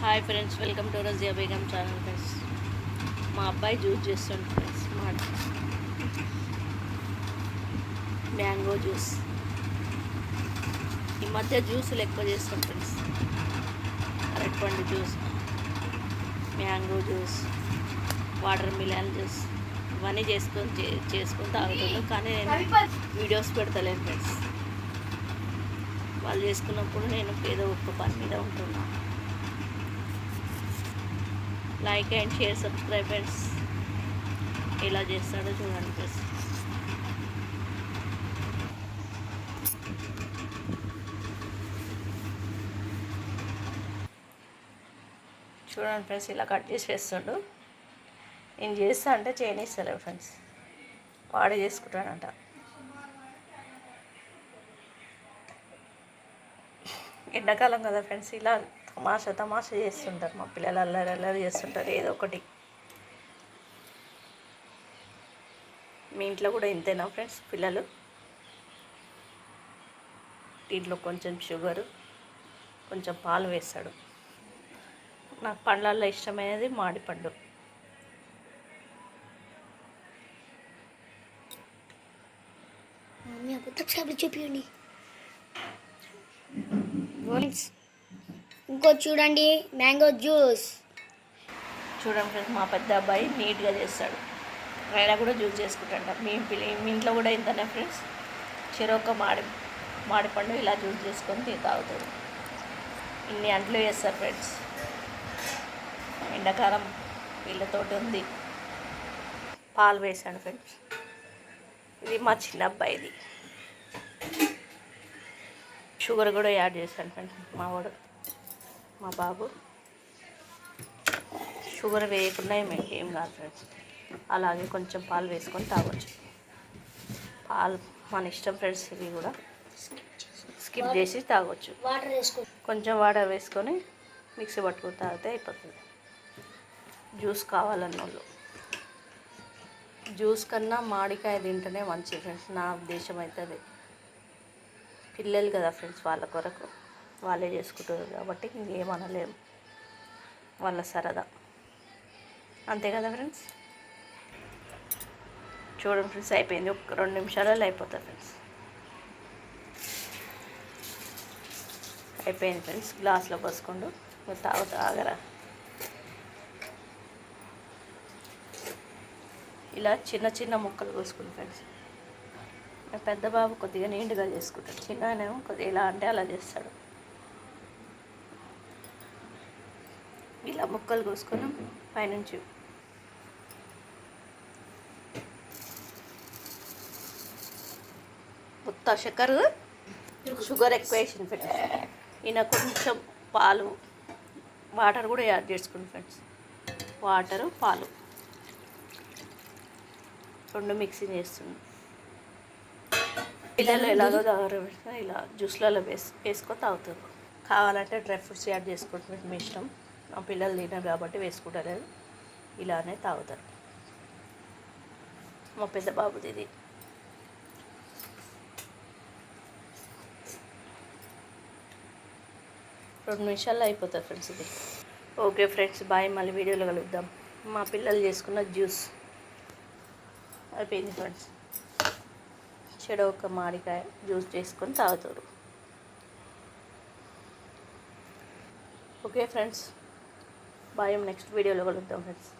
Hi friends welcome to Razia Begum channel friends మా అబ్బాయి juice చేస్తాడు ఫ్రెండ్స్ మా మ్యాంగో జ్యూస్ ఈ మధ్య జ్యూసులు ఎక్కువ చేస్తాం ఫ్రెండ్స్ అరటిపండు juice mango juice watermelon juice ఇవన్నీ చేసుకొని చే- చేసుకొని తాగుతున్నాం కానీ నేను వీడియోస్ పెడతలేను ఫ్రెండ్స్ వాళ్ళు చేసుకున్నప్పుడు నేను ఏదో ఒక పని మీద ఉంటున్నాను like and share subscribe friends ఎలా చేస్తాడో చూడండి ఫ్రెండ్స్ చూడండి ఫ్రెండ్స్ ఇలా కట్ చేసి వేస్తుండు. నేను చేస్తా అంటే చేయనిస్తలే ఫ్రెండ్స్ వాడే చేసుకుంటాడంట. ఎండాకాలం కదా ఫ్రెండ్స్ ఇలా తమాషా తమాషా చేస్తుంటారు మా పిల్లలు అల్లరి అల్లరి చేస్తుంటారు ఏదో ఒకటి. మీ ఇంట్లో కూడా ఇంతేనా ఫ్రెండ్స్ పిల్లలు? దీంట్లో కొంచెం షుగరు కొంచెం పాలు వేస్తాడు. నాకు పండ్లల్లో ఇష్టమైనది మామిడిపండు మమ్మీ అబద్ధం ఇంకోటి ఇంకో చూడండి మ్యాంగో జ్యూస్. చూడండి ఫ్రెండ్స్ మా పెద్ద అబ్బాయి నీట్గా చేస్తాడు. ఆయన కూడా జ్యూస్ చేసుకుంటాడు మీ పిల్ల మీ ఇంట్లో కూడా ఇంతనే ఫ్రెండ్స్ చెరొక మాడి మాడిపండు ఇలా జ్యూస్ చేసుకొని తాగుతాడు. ఇన్ని అంట్లు వేస్తారు ఫ్రెండ్స్ ఎండాకాలం వీళ్ళతోటి ఉంది. పాలు వేసాడు ఫ్రెండ్స్ ఇది మా చిన్న అబ్బాయిది. షుగర్ కూడా యాడ్ చేశాను ఫ్రెండ్స్ మా వాడు. మా బాబు. షుగర్ వేయకుండా ఏం ఏం కాదు ఫ్రెండ్స్. అలాగే కొంచెం పాలు వేసుకొని తాగొచ్చు. పాలు మన ఇష్టం ఫ్రెండ్స్ ఇవి కూడా. స్కిప్ చేసి తాగొచ్చు. వాటర్ కొంచెం వాటర్ వేసుకొని మిక్సీ పట్టుకొని తాగితే అయిపోతుంది. జ్యూస్ కావాలన్న వాళ్ళు. జ్యూస్ కన్నా మామిడికాయ తింటేనే మంచిది ఫ్రెండ్స్. నా ఉద్దేశం అయితే అది పిల్లలు కదా ఫ్రెండ్స్ వాళ్ళ కొరకు. వాళ్ళే చేసుకుంటారు కాబట్టి ఇంకేమనలేము వాళ్ళ సరదా. అంతే కదా ఫ్రెండ్స్? చూడండి ఫ్రెండ్స్ అయిపోయింది. ఒక రెండు నిమిషాలలో అయిపోతుంది ఫ్రెండ్స్. అయిపోయింది ఫ్రెండ్స్. గ్లాస్లో పోసుకోండు మీరు తాగు తాగరా. ఇలా చిన్న చిన్న ముక్కలు కోసుకుని ఫ్రెండ్స్. పెద్ద బాబు కొద్దిగా నీట్గా చేసుకుంటాడు. చిన్న కొద్దిగా ఎలా అంటే అలా చేస్తాడు. ఇలా ముక్కలు కోసుకొని పైనుంచి మొత్తం షుగర్ షుగర్ ఎక్కువ వేసింది ఫ్రెండ్స్. ఈయన కొంచెం పాలు వాటర్ కూడా యాడ్ చేసుకుంది ఫ్రెండ్స్. వాటరు పాలు. రెండు మిక్సింగ్ చేస్తుంది. పిల్లలు ఎలాగో తాగరు ఇలా జ్యూస్లలో వేసి వేసుకొని తాగుతారు. కావాలంటే డ్రై ఫ్రూట్స్ యాడ్ చేసుకుంటున్నాం మీ ఇష్టం. మా పిల్లలు తినరు కాబట్టి వేసుకుంటారు ఇలానే తాగుతారు. మా పెద్ద బాబుది ఇది రెండు నిమిషాల్లో అయిపోతుంది ఫ్రెండ్స్ ఇది. Okay friends bye. మళ్ళీ వీడియోలో కలుద్దాం. మా పిల్లలు చేసుకున్న జ్యూస్. అయిపోయింది ఫ్రెండ్స్. చెడ ఒక మామిడికాయ జ్యూస్ చేసుకొని తాగుతారు. Okay friends. బాయ్ నెక్స్ట్ వీడియోలో కలుద్దాం ఫ్రెండ్స్